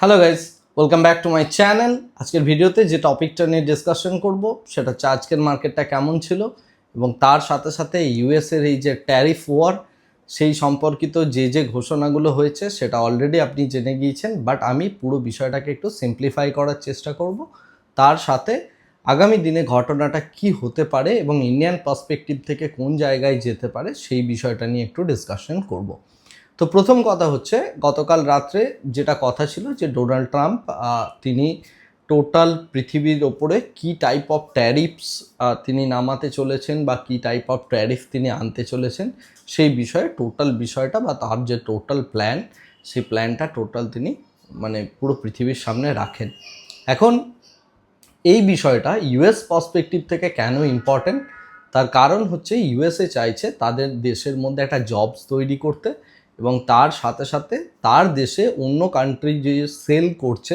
Hello guys welcome back to my channel আজকের ভিডিওতে যে টপিকটা নিয়ে ডিসকাশন করব, সেটা হচ্ছে আজকের মার্কেটটা কেমন ছিল এবং তার সাথে সাথে ইউএসের এই যে ট্যারিফ ওয়ার সেই সম্পর্কিত যে যে ঘোষণাগুলো হয়েছে, সেটা অলরেডি আপনি জেনে গিয়েছেন বাট আমি পুরো বিষয়টাকে একটু সিম্পলিফাই করার চেষ্টা করব। তার সাথে আগামী দিনে ঘটনাটা কি হতে পারে এবং ইন্ডিয়ান পার্সপেক্টিভ থেকে কোন জায়গায় যেতে পারে, সেই বিষয়টা নিয়ে একটু ডিসকাশন করব। তো প্রথম কথা হচ্ছে, গতকাল রাত্রে যেটা কথা ছিল যে ডোনাল্ড ট্রাম্প তিনি টোটাল পৃথিবীর ওপরে কি টাইপ অফ ট্যারিফস তিনি নামাতে চলেছেন বা কি টাইপ অফ ট্যারিফ তিনি আনতে চলেছেন, সেই বিষয়ে টোটাল বিষয়টা বা তার যে টোটাল প্ল্যান সেই প্ল্যানটা টোটাল তিনি মানে পুরো পৃথিবীর সামনে রাখেন। এখন এই বিষয়টা ইউএস পার্সপেক্টিভ থেকে কেন ইম্পর্ট্যান্ট তার কারণ হচ্ছে ইউএসএ চাইছে তাদের দেশের মধ্যে একটা জবস তৈরি করতে এবং তার সাথে সাথে তার দেশে অন্য কান্ট্রি যে সেল করছে,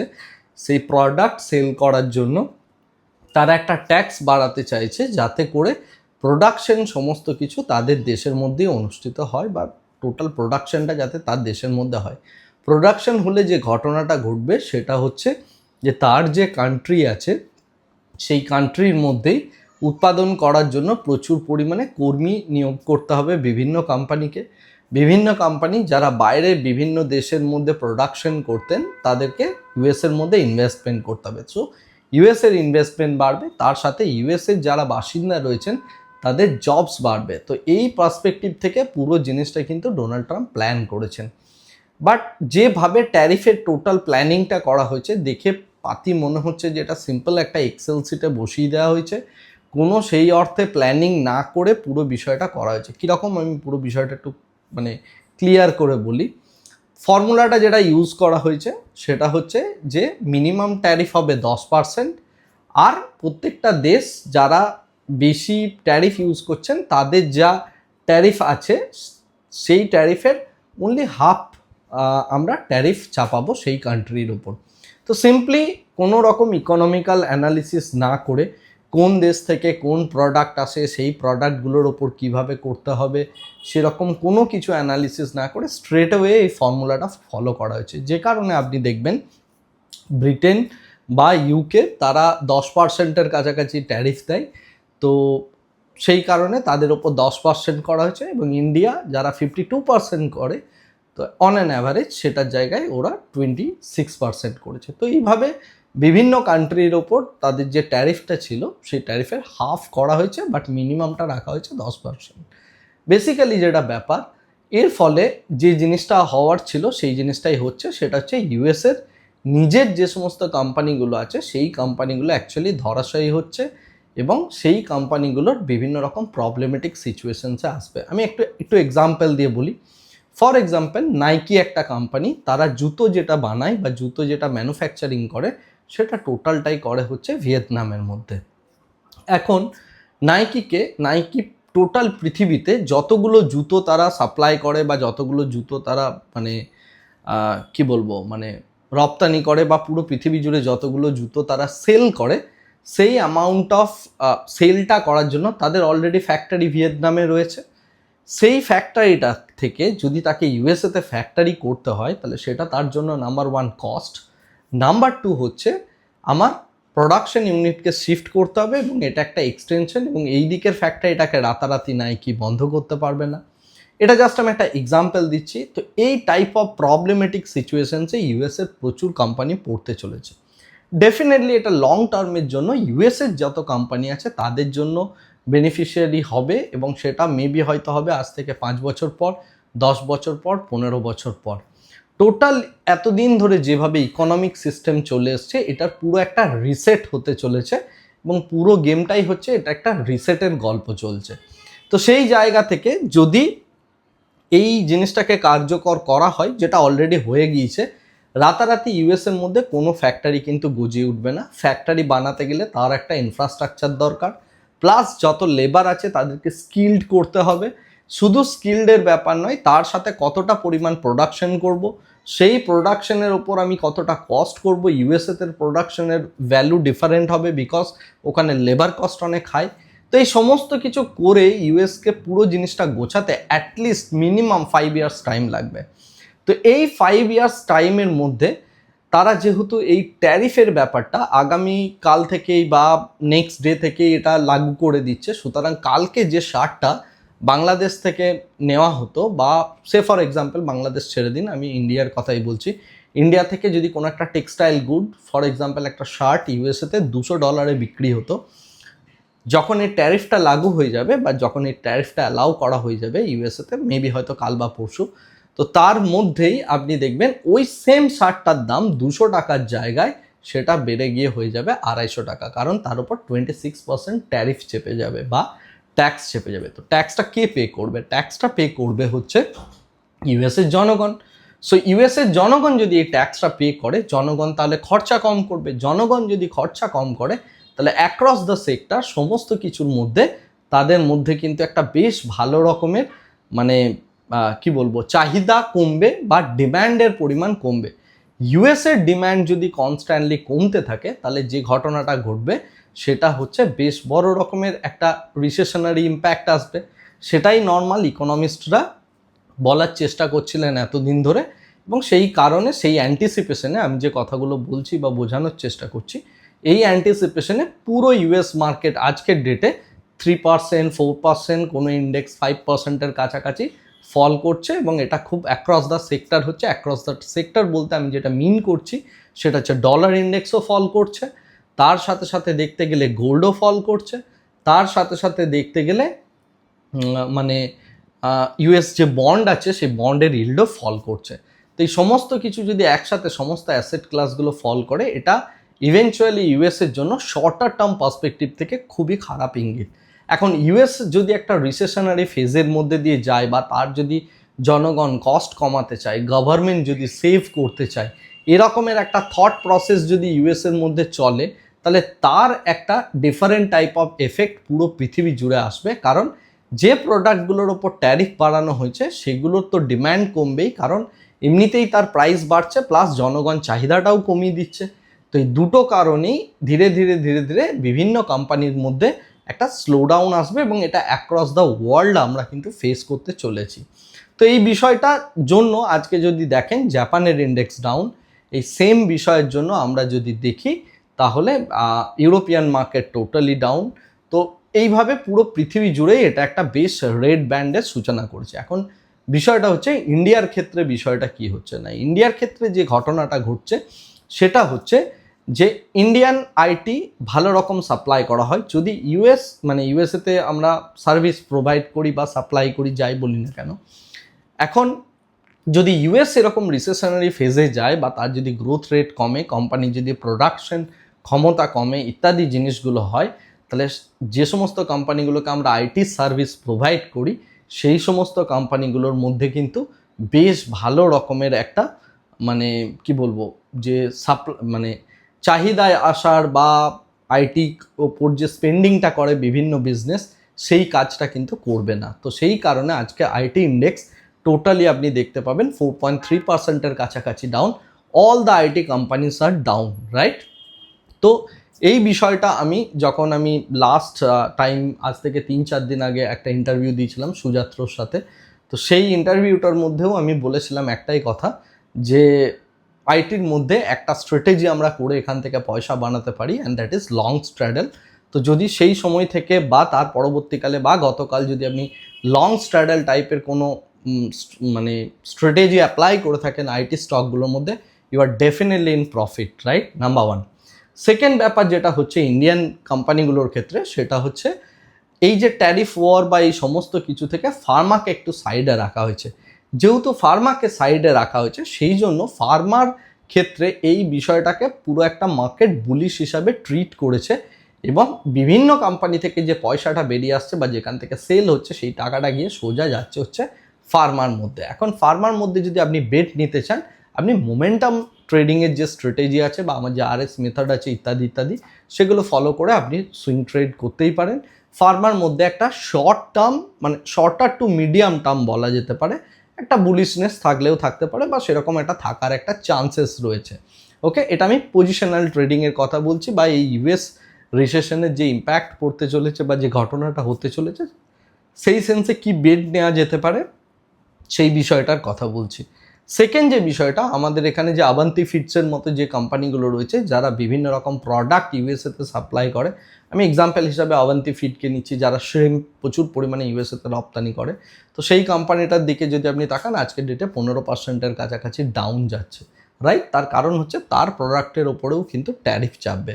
সেই প্রোডাক্ট সেল করার জন্য তারা একটা ট্যাক্স বাড়াতে চাইছে যাতে করে প্রোডাকশন সমস্ত কিছু তাদের দেশের মধ্যেই অনুষ্ঠিত হয় বা টোটাল প্রোডাকশনটা যাতে তার দেশের মধ্যে হয়। প্রোডাকশন হলে যে ঘটনাটা ঘটবে সেটা হচ্ছে যে তার যে কান্ট্রি আছে, সেই কান্ট্রির মধ্যেই উৎপাদন করার জন্য প্রচুর পরিমাণে কর্মী নিয়োগ করতে হবে বিভিন্ন কোম্পানিকে বিভিন্ন কোম্পানি যারা বাইরে বিভিন্ন দেশের মধ্যে প্রোডাকশন করতেন, তাদেরকে ইউএসের মধ্যে ইনভেস্টমেন্ট করতে হবে। সো ইউএসের ইনভেস্টমেন্ট বাড়বে, তার সাথে ইউএসের যারা বাসিন্দা রয়েছেন, তাদের জবস বাড়বে। তো এই পার্সপেক্টিভ থেকে পুরো জিনিসটা কিন্তু ডোনাল্ড ট্রাম্প প্ল্যান করেছেন। বাট যেভাবে ট্যারিফের টোটাল প্ল্যানিংটা করা হয়েছে, দেখে পাতি মনে হচ্ছে যে এটা সিম্পল একটা এক্সেল সিটে বসিয়ে দেওয়া হয়েছে। কোনো সেই অর্থে প্ল্যানিং না করে পুরো বিষয়টা করা হয়েছে। কীরকম আমি পুরো বিষয়টা একটু মানে ক্লিয়ার করে বলি। ফর্মুলাটা যেটা ইউজ করা হয়েছে, সেটা হচ্ছে যে মিনিমাম ট্যারিফ হবে দশ পার্সেন্ট আর প্রত্যেকটা দেশ যারা বেশি ট্যারিফ ইউজ করছেন, তাদের যা ট্যারিফ আছে, সেই ট্যারিফের অনলি হাফ আমরা ট্যারিফ চাপাবো সেই কান্ট্রির ওপর তো সিম্পলি কোনো রকম ইকোনমিক্যাল অ্যানালিসিস না করে কোন দেশ থেকে কোন প্রোডাক্ট আসে, সেই প্রোডাক্টগুলোর ওপর কীভাবে করতে হবে, সেরকম কোনো কিছু অ্যানালিসিস না করে স্ট্রেট ওয়ে এই ফর্মুলাটা ফলো করা হয়েছে। যে কারণে আপনি দেখবেন ব্রিটেন বা ইউকে তারা দশ পার্সেন্টের কাছাকাছি ট্যারিফ দেয়। তো সেই কারণে তাদের ওপর দশ পার্সেন্ট করা হয়েছে এবং ইন্ডিয়া যারা ফিফটি টু পার্সেন্ট করে, তো অন অ্যান অ্যাভারেজ সেটার জায়গায় ওরা টোয়েন্টি সিক্স পার্সেন্ট করেছে। তো এইভাবে বিভিন্ন কান্ট্রির ওপর তাদের যে ট্যারিফটা ছিল, সেই ট্যারিফের হাফ করা হয়েছে বাট মিনিমামটা রাখা হয়েছে দশ পার্সেন্ট বেসিক্যালি যেটা ব্যাপার, এর ফলে যে জিনিসটা হওয়ার ছিল, সেই জিনিসটাই হচ্ছে, সেটা হচ্ছে ইউএসের নিজের যে সমস্ত কোম্পানিগুলো আছে, সেই কোম্পানিগুলো অ্যাকচুয়ালি ধরাশায়ী হচ্ছে এবং সেই কোম্পানিগুলোর বিভিন্ন রকম প্রবলেমেটিক সিচুয়েশনসে আসবে। আমি একটু একটু এক্সাম্পল দিয়ে বলি। ফর এক্সাম্পল নাইকি একটা কোম্পানি তারা জুতো যেটা বানায় বা জুতো যেটা ম্যানুফ্যাকচারিং করে সেটা টোটালটাই করে হচ্ছে ভিয়েতনামের মধ্যে। এখন নাইকিকে, নাইকি টোটাল পৃথিবীতে যতগুলো জুতো তারা সাপ্লাই করে বা যতগুলো জুতো তারা মানে কি বলব মানে রপ্তানি করে বা পুরো পৃথিবী জুড়ে যতগুলো জুতো তারা সেল করে, সেই অ্যামাউন্ট অফ সেলটা করার জন্য তাদের অলরেডি ফ্যাক্টরি ভিয়েতনামে রয়েছে। সেই ফ্যাক্টরিটা থেকে যদি তাকে ইউএসএতে ফ্যাক্টরি করতে হয়, তাহলে সেটা তার জন্য number one cost number two হচ্ছে আমার প্রোডাকশন ইউনিটকে শিফট করতে হবে এবং এটা একটা এক্সটেনশন এবং এই দিকের ফ্যাক্টরি এটাকে রাতারাতি নাই কি বন্ধ করতে পারবে না। এটা জাস্ট আমি একটা এক্সাম্পল দিচ্ছি। তো এই টাইপ অফ প্রবলেমেটিক সিচুয়েশনসে ইউএসের প্রচুর কোম্পানি পড়তে চলেছে। ডেফিনেটলি এটা লং টার্মের জন্য ইউএসের যত কোম্পানি আছে তাদের জন্য বেনিফিশিয়ারি হবে এবং সেটা মেবি হয়তো হবে আজ থেকে পাঁচ বছর পর, দশ বছর পর, পনেরো বছর পর। টোটাল এতদিন ধরে যেভাবে ইকোনমিক সিস্টেম চলে এসছে, এটার পুরো একটা রিসেট হতে চলেছে এবং পুরো গেমটাই হচ্ছে এটা একটা রিসেটের গল্প চলছে। তো সেই জায়গা থেকে যদি এই জিনিসটাকে কার্যকর করা হয়, যেটা অলরেডি হয়ে গিয়েছে, রাতারাতি ইউএসের মধ্যে কোনো ফ্যাক্টরি কিন্তু গজিয়ে উঠবে না। ফ্যাক্টরি বানাতে গেলে তার একটা ইনফ্রাস্ট্রাকচার দরকার। প্লাস যত লেবার আছে, তাদেরকে স্কিল্ড করতে হবে। শুধু স্কিল্ডের ব্যাপার নয়, তার সাথে কতটা পরিমাণ প্রোডাকশন করব, সেই প্রোডাকশনের ওপর আমি কতটা কস্ট করব ইউএসএতে প্রোডাকশনের ভ্যালু ডিফারেন্ট হবে বিকজ ওখানে লেবার কস্ট অনেক হাই তো এই সমস্ত কিছু করে ইউএসকে পুরো জিনিসটা গোছাতে at least minimum five years time লাগবে। তো এই ফাইভ ইয়ার্স টাইমের মধ্যে তারা যেহেতু এই ট্যারিফের ব্যাপারটা আগামী কাল থেকেই বা নেক্সট ডে থেকে এটা লাগু করে দিচ্ছে, সুতরাং কালকে যে শার্টটা বাংলাদেশ থেকে নেওয়া হতো বা, সে ফর এক্সাম্পল বাংলাদেশ ছেড়ে দিন, আমি ইন্ডিয়ার কথাই বলছি। ইন্ডিয়া থেকে যদি কোনো একটা টেক্সটাইল গুড ফর এক্সাম্পল একটা শার্ট ইউএসএতে দুশো ডলারে বিক্রি হতো, যখন এই ট্যারিফটা লাগু হয়ে যাবে বা যখন এই ট্যারিফটা অ্যালাউ করা হয়ে যাবে ইউএসএতে মেবি হয়তো কাল বা পরশু, তো তার মধ্যেই আপনি দেখবেন ওই সেম শার্টটার দাম দুশো টাকার জায়গায় সেটা বেড়ে গিয়ে হয়ে যাবে আড়াইশো টাকা। কারণ তার উপর টোয়েন্টি সিক্স পার্সেন্ট ট্যারিফ চেপে যাবে বা ট্যাক্স চেপে যাবে। তো ট্যাক্সটা কে পে করবে? ট্যাক্সটা পে করবে হচ্ছে ইউএসের জনগণ। সো ইউএসের জনগণ যদি এই ট্যাক্সটা পে করে, জনগণ তাহলে খরচা কম করবে। জনগণ যদি খরচা কম করে, তাহলে অ্যাক্রস দ্য সেক্টর সমস্ত কিছুর মধ্যে তাদের মধ্যে কিন্তু একটা বেশ ভালো রকমের মানে কি বলব, চাহিদা কমবে বা ডিম্যান্ডের পরিমাণ কমবে। ইউএসের ডিম্যান্ড যদি কনস্ট্যান্টলি কমতে থাকে, তাহলে যে ঘটনাটা ঘটবে সেটা হচ্ছে বেশ বড় রকমের একটা রিসেশনারি ইম্প্যাক্ট আসবে। সেটাই নর্মাল ইকোনমিস্টরা বলার চেষ্টা করছিলেন এতদিন ধরে এবং সেই কারণে সেই অ্যান্টিসিপেশনে আমি যে কথাগুলো বলছি বা বোঝানোর চেষ্টা করছি, এই অ্যান্টিসিপেশনে পুরো ইউএস মার্কেট আজকের ডেটে থ্রি পার্সেন্ট ফোর পার্সেন্ট কোনো ইন্ডেক্স ফাইভ পার্সেন্টের কাছাকাছি ফল করছে এবং এটা খুব অ্যাক্রস দ্য সেক্টর হচ্ছে। অ্যাক্রস দ্য সেক্টর বলতে আমি যেটা মিন করছি, সেটা হচ্ছে ডলার ইন্ডেক্সও ফল করছে। তার সাথে সাথে দেখতে গেলে গোল্ডও ফল করছে। তার সাথে সাথে দেখতে গেলে মানে ইউএস যে বন্ড আছে, সেই বন্ডের ইল্ডও ফল করছে। তো এই সমস্ত কিছু যদি একসাথে সমস্ত অ্যাসেট ক্লাসগুলো ফল করে, এটা ইভেনচুয়ালি ইউএসের জন্য শর্টার টার্ম পার্সপেক্টিভ থেকে খুবই খারাপ ইঙ্গিত। এখন ইউএস যদি একটা রিসেশনারি ফেজের মধ্যে দিয়ে যায় বা তার যদি জনগণ কস্ট কমাতে চায় গভর্নমেন্ট যদি সেভ করতে চায়, এরকমের একটা থট প্রসেস যদি ইউএসের মধ্যে চলে তাহলে তার একটা ডিফারেন্ট টাইপ অফ এফেক্ট পুরো পৃথিবী জুড়ে আসবে। কারণ যে প্রোডাক্টগুলোর ওপর ট্যারিফ বাড়ানো হয়েছে, সেগুলোর তো ডিম্যান্ড কমবেই। কারণ এমনিতেই তার প্রাইস বাড়ছে প্লাস জনগণ চাহিদাটাও কমিয়ে দিচ্ছে। তো এই দুটো কারণেই ধীরে ধীরে ধীরে ধীরে বিভিন্ন কোম্পানির মধ্যে একটা স্লোডাউন আসবে এবং এটা অ্যাক্রস দ্য ওয়ার্ল্ড আমরা কিন্তু ফেস করতে চলেছি। তো এই বিষয়টার জন্য আজকে যদি দেখেন জাপানের ইন্ডেক্স ডাউন এই সেম বিষয়ের জন্য আমরা যদি দেখি তাহলে ইউরোপিয়ান মার্কেট টোটালি ডাউন। তো এইভাবে পুরো পৃথিবী জুড়েই এটা একটা বেশ রেড ব্যান্ডের সূচনা করছে। এখন বিষয়টা হচ্ছে, ইন্ডিয়ার ক্ষেত্রে বিষয়টা কি হচ্ছে না? ইন্ডিয়ার ক্ষেত্রে যে ঘটনাটা ঘটছে, সেটা হচ্ছে যে ইন্ডিয়ান আইটি ভালো রকম সাপ্লাই করা হয়। যদি ইউএস মানে ইউএসএতে আমরা সার্ভিস প্রোভাইড করি বা সাপ্লাই করি, যাই বলি না কেন, এখন যদি ইউএস এরকম রিসেশনারি ফেজে যায় বা তার যদি গ্রোথ রেট কমে, কোম্পানি যদি প্রোডাকশন ক্ষমতা কমে ইত্যাদি জিনিসগুলো হয়, তাহলে যে সমস্ত কোম্পানিগুলোকে আমরা আইটি সার্ভিস প্রোভাইড করি, সেই সমস্ত কোম্পানিগুলোর মধ্যে কিন্তু বেশ ভালো রকমের একটা মানে কি বলব, যে সাপ্ল মানে চাহিদায় আসার বা আইটি ওপর যে স্পেন্ডিংটা করে বিভিন্ন বিজনেস সেই কাজটা কিন্তু করবে না। তো সেই কারণে আজকে আইটি ইন্ডেক্স টোটালি আপনি দেখতে পাবেন ফোর পয়েন্ট থ্রি পার্সেন্টের কাছাকাছি down all the IT companies R down right তো এই বিষয়টা আমি যখন আমি লাস্ট টাইম আজ থেকে তিন চার দিন আগে একটা ইন্টারভিউ দিয়েছিলাম সুযাত্রর সাথে, তো সেই ইন্টারভিউটার মধ্যেও আমি বলেছিলাম একটাই কথা যে আইটির মধ্যে একটা স্ট্র্যাটেজি আমরা করে এখান থেকে পয়সা বানাতে পারি and that is long straddle তো যদি সেই সময় থেকে বা তার পরবর্তীকালে বা গতকাল যদি আপনি লং স্ট্র্যাডেল টাইপের কোনো মানে স্ট্র্যাটেজি অ্যাপ্লাই করে থাকেন আইটি স্টকগুলোর মধ্যে you are definitely in profit right number one second ব্যাপার যেটা হচ্ছে ইন্ডিয়ান কোম্পানিগুলোর ক্ষেত্রে, সেটা হচ্ছে এই যে ট্যারিফ ওয়ার বা এই সমস্ত কিছু থেকে ফার্মাকে একটু সাইডে রাখা হয়েছে। যেহেতু ফার্মাকে সাইডে রাখা হয়েছে, সেই জন্য ফার্মার ক্ষেত্রে এই বিষয়টাকে পুরো একটা মার্কেট বুলিশ হিসাবে ট্রিট করেছে এবং বিভিন্ন কোম্পানি থেকে যে পয়সাটা বেরিয়ে আসছে বা যেখান থেকে সেল হচ্ছে, সেই টাকাটা গিয়ে সোজা যাচ্ছে হচ্ছে ফার্মার মধ্যে। এখন ফার্মার মধ্যে যদি আপনি বেট নিতে চান, আপনি মোমেন্টাম ট্রেডিংয়ের যে স্ট্র্যাটেজি আছে বা আমার যে আরএস মেথড আছে ইত্যাদি ইত্যাদি, সেগুলো ফলো করে আপনি সুইং ট্রেড করতেই পারেন। ফার্মার মধ্যে একটা শর্ট টার্ম মানে শর্টার টু মিডিয়াম টার্ম বলা যেতে পারে, একটা বুলিশনেস থাকলেও থাকতে পারে বা সেরকম একটা থাকার একটা চান্সেস রয়েছে। ওকে এটা আমি পজিশনাল ট্রেডিংয়ের কথা বলছি বা এই ইউএস রিসেশনের যে ইম্প্যাক্ট পড়তে চলেছে বা যে ঘটনাটা হতে চলেছে, সেই সেন্সে কি বেড নেওয়া যেতে পারে, সেই বিষয়টার কথা বলছি। সেকেন্ড যে বিষয়টা, আমাদের এখানে যে আবান্তি ফিটসের মতো যে কোম্পানিগুলো রয়েছে, যারা বিভিন্ন রকম প্রোডাক্ট ইউএসএতে সাপ্লাই করে, আমি এক্সাম্পল হিসাবে আবান্তি ফিডকে নিচ্ছি, যারা শ্রিম প্রচুর পরিমাণে ইউএসএতে রপ্তানি করে। তো সেই কোম্পানিটার দিকে যদি আপনি তাকান আজকের ডেটে পনেরো পার্সেন্টের কাছাকাছি ডাউন যাচ্ছে রাইট তার কারণ হচ্ছে তার প্রোডাক্টের ওপরেও কিন্তু ট্যারিফ চাপবে।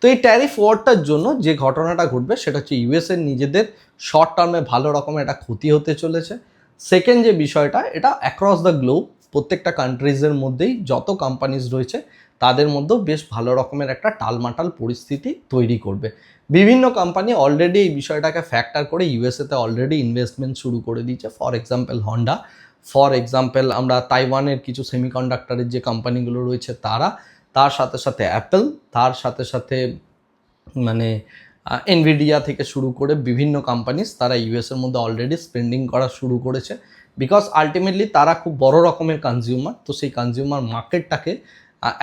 তো এই ট্যারিফ ওয়ারটার জন্য যে ঘটনাটা ঘটবে, সেটা হচ্ছে ইউএসএর নিজেদের শর্ট টার্মে ভালো রকমের একটা ক্ষতি হতে চলেছে। সেকেন্ড যে বিষয়টা, এটা অ্যাক্রস দ্য গ্লোব প্রত্যেকটা কান্ট্রিজের মধ্যেই যত কোম্পানিজ রয়েছে, তাদের মধ্যেও বেশ ভালো রকমের একটা টালমাটাল পরিস্থিতি তৈরি করবে। বিভিন্ন কোম্পানি অলরেডি এই বিষয়টাকে ফ্যাক্টর করে ইউএসএতে অলরেডি ইনভেস্টমেন্ট শুরু করে দিয়েছে। For example Honda for example আমরা তাইওয়ানের কিছু সেমিকন্ডাক্টরের যে কোম্পানিগুলো রয়েছে, তারা, তার সাথে সাথে অ্যাপেল তার সাথে সাথে মানে এনভিডিয়া থেকে শুরু করে বিভিন্ন কোম্পানিজ তারা ইউএসের মধ্যে অলরেডি স্পেন্ডিং করা শুরু করেছে। বিকজ আলটিমেটলি তারা খুব বড় রকমের কনজিউমার তো সেই কনজিউমার মার্কেটটাকে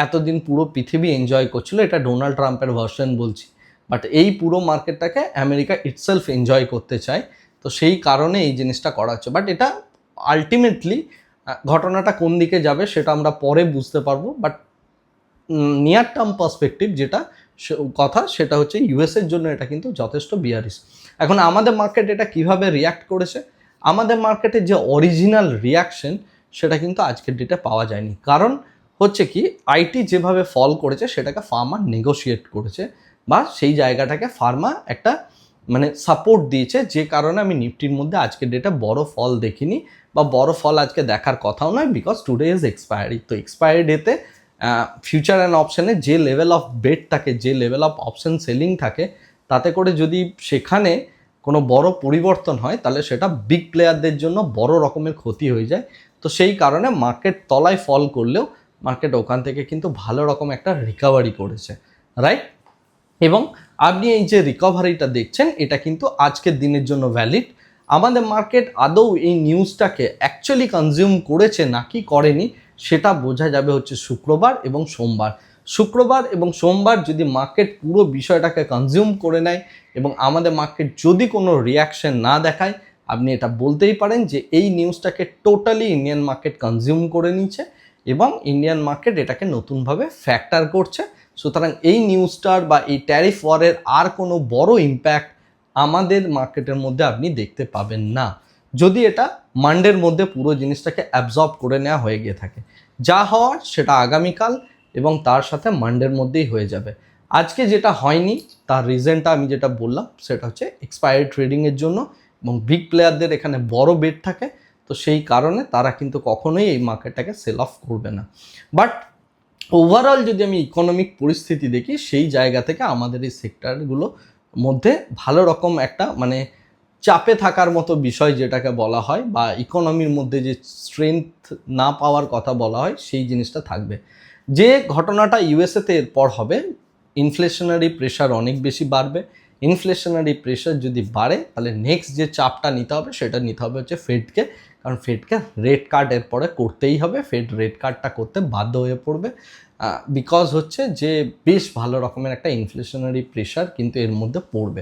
এতদিন পুরো পৃথিবী এনজয় করছিল। এটা ডোনাল্ড ট্রাম্পের ভার্সন বলছি। বাট এই পুরো মার্কেটটাকে আমেরিকা ইটসেলফ এনজয় করতে চায়। তো সেই কারণে এই জিনিসটা করা হচ্ছে। বাট এটা আলটিমেটলি ঘটনাটা কোন দিকে যাবে সেটা আমরা পরে বুঝতে পারব। বাট নিয়ার টার্ম পার্সপেক্টিভ যেটা কথা সেটা হচ্ছে ইউএসের জন্য এটা কিন্তু যথেষ্ট বিয়ারিস এখন আমাদের মার্কেট এটা কীভাবে রিয়াক্ট করেছে? আমাদের মার্কেটে যে অরিজিনাল রিয়াকশন সেটা কিন্তু আজকের ডেটে পাওয়া যায়নি। কারণ হচ্ছে কি আইটি যেভাবে ফল করেছে, সেটাকে ফার্মা নেগোশিয়েট করেছে বা সেই জায়গাটাকে ফার্মা একটা মানে সাপোর্ট দিয়েছে, যে কারণে আমি নিফটির মধ্যে আজকের ডেটে বড় ফল দেখিনি বা বড় ফল আজকে দেখার কথাও নয় বিকজ টুডে ইজ এক্সপায়ারি তো এক্সপায়ারি ডেতে ফিউচার অ্যান্ড অপশানে যে লেভেল অফ বেড থাকে, যে লেভেল অফ অপশান সেলিং থাকে, তাতে করে যদি সেখানে কোনো বড় পরিবর্তন হয়, তাহলে সেটা বিগ প্লেয়ারদের জন্য বড় রকমের ক্ষতি হয়ে যায়। তো সেই কারণে মার্কেট তলায় ফল করলেও মার্কেট ওখান থেকে কিন্তু ভালো রকম একটা রিকভারি করেছে রাইট এবং আপনি এই যে রিকভারিটা দেখছেন, এটা কিন্তু আজকের দিনের জন্য ভ্যালিড আমাদের মার্কেট আদৌ এই নিউজটাকে অ্যাকচুয়ালি কনজিউম করেছে নাকি করেনি, সেটা বোঝা যাবে হচ্ছে শুক্রবার এবং সোমবার। শুক্রবার এবং সোমবার যদি মার্কেট পুরো বিষয়টাকে কনজিউম করে নেয় এবং আমাদের মার্কেট যদি কোনো রিয়াকশন না দেখায়, আপনি এটা বলতেই পারেন যে এই নিউজটাকে টোটালি ইন্ডিয়ান মার্কেট কনজিউম করে নিচ্ছে এবং ইন্ডিয়ান মার্কেট এটাকে নতুনভাবে ফ্যাক্টর করছে। সুতরাং এই নিউজটার বা এই ট্যারিফ ওয়ারের আর কোনো বড় ইম্প্যাক্ট আমাদের মার্কেটের মধ্যে আপনি দেখতে পাবেন না। যদি এটা মান্ডের মধ্যে পুরো জিনিসটাকে অ্যাবজর্ব করে নেওয়া হয়ে গিয়ে থাকে। যা হওয়ার সেটা আগামীকাল এবং তার সাথে মান্ডের মধ্যেই হয়ে যাবে। আজকে যেটা হয়নি, তার রিজনটা আমি যেটা বললাম, সেটা হচ্ছে এক্সপায়ারি ট্রেডিংয়ের জন্য এবং বিগ প্লেয়ারদের এখানে বড় বেট থাকে, তো সেই কারণে তারা কিন্তু কখনোই এই মার্কেটটাকে সেল অফ করবে না। বাট ওভারঅল যদি আমি ইকোনমিক পরিস্থিতি দেখি, সেই জায়গা থেকে আমাদের এই সেক্টরগুলো মধ্যে ভালো রকম একটা মানে চাপে থাকার মতো বিষয় যেটাকে বলা হয় বা ইকোনমির মধ্যে যে স্ট্রেংথ না পাওয়ার কথা বলা হয়, সেই জিনিসটা থাকবে। যে ঘটনাটা ইউএসএতে এরপর হবে ইনফ্লেশনারি প্রেশার অনেক বেশি বাড়বে। ইনফ্লেশনারি প্রেশার যদি বাড়ে, তাহলে নেক্সট যে চাপটা নিতে হবে, সেটা নিতে হবে হচ্ছে ফেডকে কারণ ফেডকে রেড কার্ড এরপরে করতেই হবে। ফেড রেড কার্ডটা করতে বাধ্য হয়ে পড়বে। বিকজ হচ্ছে যে বেশ ভালো রকমের একটা ইনফ্লেশনারি প্রেশার কিন্তু এর মধ্যে পড়বে।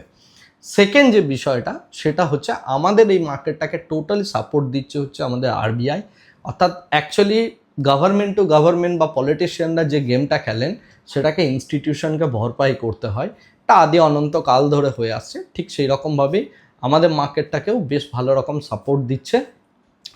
সেকেন্ড যে বিষয়টা, সেটা হচ্ছে আমাদের এই মার্কেটটাকে টোটালি সাপোর্ট দিচ্ছে হচ্ছে আমাদের আরবিআই অর্থাৎ অ্যাকচুয়ালি গভর্নমেন্ট টু গভর্নমেন্ট বা পলিটিশিয়ানরা যে গেমটা খেলেন, সেটাকে ইনস্টিটিউশনকে ভরপাই করতে হয়। তা আদি অনন্ত কাল ধরে হয়ে আসছে। ঠিক সেই রকমভাবেই আমাদের মার্কেটটাকেও বেশ ভালো রকম সাপোর্ট দিচ্ছে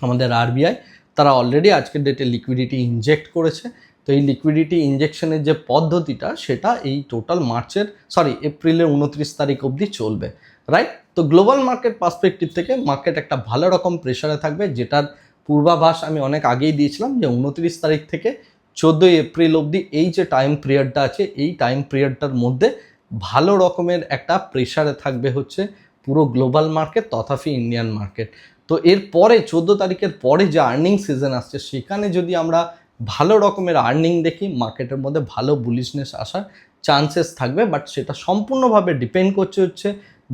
আমাদের আরবিআই তারা অলরেডি আজকের ডেটে লিকুইডিটি ইনজেক্ট করেছে। তো এই লিকুইডিটি ইনজেকশনের যে পদ্ধতিটা, সেটা এই টোটাল মার্চের সরি এপ্রিলের উনত্রিশ তারিখ অবধি চলবে। রাইট তো গ্লোবাল মার্কেট পার্সপেক্টিভ থেকে মার্কেট একটা ভালো রকম প্রেশারে থাকবে, যেটার পূর্বাভাস আমি অনেক আগেই দিয়েছিলাম যে উনত্রিশ তারিখ থেকে চোদ্দোই এপ্রিল অবধি এই যে টাইম পিরিয়ডটা আছে, এই টাইম পিরিয়ডটার মধ্যে ভালো রকমের একটা প্রেশারে থাকবে হচ্ছে পুরো গ্লোবাল মার্কেট তথাপি ইন্ডিয়ান মার্কেট তো এর পরে চোদ্দ তারিখের পরে যে আর্নিং সিজন আসছে, সেখানে যদি আমরা ভালো রকমের আর্নিং দেখি মার্কেটের মধ্যে ভালো বুলিশনেস আসার চান্সেস থাকবে বাট সেটা সম্পূর্ণভাবে ডিপেন্ড করছে হচ্ছে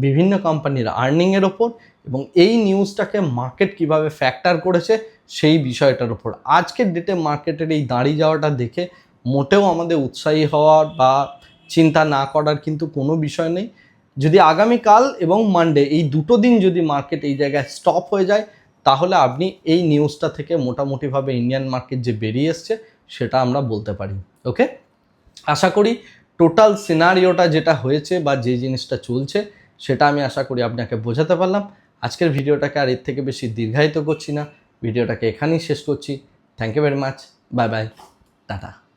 বিভিন্ন কোম্পানির আর্নিংয়ের ওপর। এবং এই নিউজটাকে মার্কেট কীভাবে ফ্যাক্টর করেছে, সেই বিষয়টার ওপর আজকের ডেটে মার্কেটের এই দাঁড়িয়ে যাওয়াটা দেখে মোটেও আমাদের উৎসাহী হওয়ার বা চিন্তা না করার কিন্তু কোনো বিষয় নেই। যদি আগামীকাল এবং মানডে এই দুটো দিন যদি মার্কেট এই জায়গায় স্টপ হয়ে যায়, তাহলে আপনি এই নিউজটা থেকে মোটামুটিভাবে ইন্ডিয়ান মার্কেট যে বেরিয়ে এসছে, সেটা আমরা বলতে পারি। ওকে আশা করি টোটাল সিনারিওটা যেটা হয়েছে বা যে জিনিসটা চলছে, সেটা আমি আশা করি আপনাকে বোঝাতে পারলাম। আজকের ভিডিওটাকে আর এর থেকে বেশি দীর্ঘায়িত করছি না। ভিডিওটাকে এখানেই শেষ করছি। Thank you very much bye bye tata